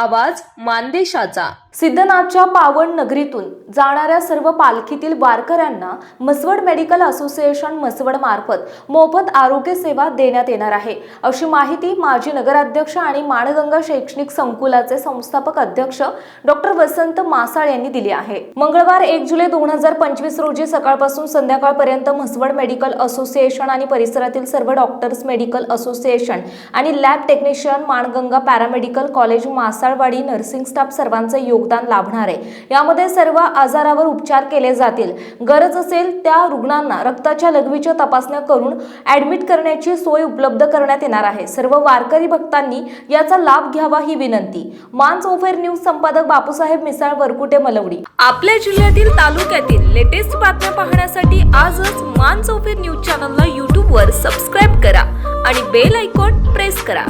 आवाज मानदेशाचा. सिद्धनाथच्या पावन नगरीतून जाणाऱ्या सर्व पालखीतील वारकऱ्यांना मसवड मेडिकल असोसिएशन मसवड मार्फत मोफत आरोग्य सेवा देण्यात येणार आहे. अशी माहिती माजी नगराध्यक्ष आणि माणगंगा शैक्षणिक संकुलाचे संस्थापक अध्यक्ष डॉक्टर वसंत मासाळ यांनी दिली आहे. मंगळवार एक जुलै दोन हजार पंचवीस रोजी सकाळपासून संध्याकाळपर्यंत म्हसवड मेडिकल असोसिएशन आणि परिसरातील सर्व डॉक्टर्स मेडिकल असोसिएशन आणि lab technician Manganga paramedical college Masalwadi nursing staff सर्वांचे योगदान लाभणार आहे. यामध्ये सर्व आजारावर उपचार केले जातील. गरज असेल त्या रुग्णांना रक्ताच्या लघवीच्या तपासण्या करून ऍडमिट करण्याची सोय उपलब्ध करण्यात येणार आहे. सर्व वारकरी भक्तांनी याचा लाभ घ्यावा ही विनंती. मानस ओफेर न्यूज संपादक बापूसाहेब मिसाळ वरकुटे मलवडी. आपल्या जिल्ह्यातील तालुक्यातील लेटेस्ट बातम्या पाहण्यासाठी आजच मानस ओफेर न्यूज चॅनलला यूट्यूबवर सबस्क्राईब करा आणि बेल आयकॉन प्रेस करा.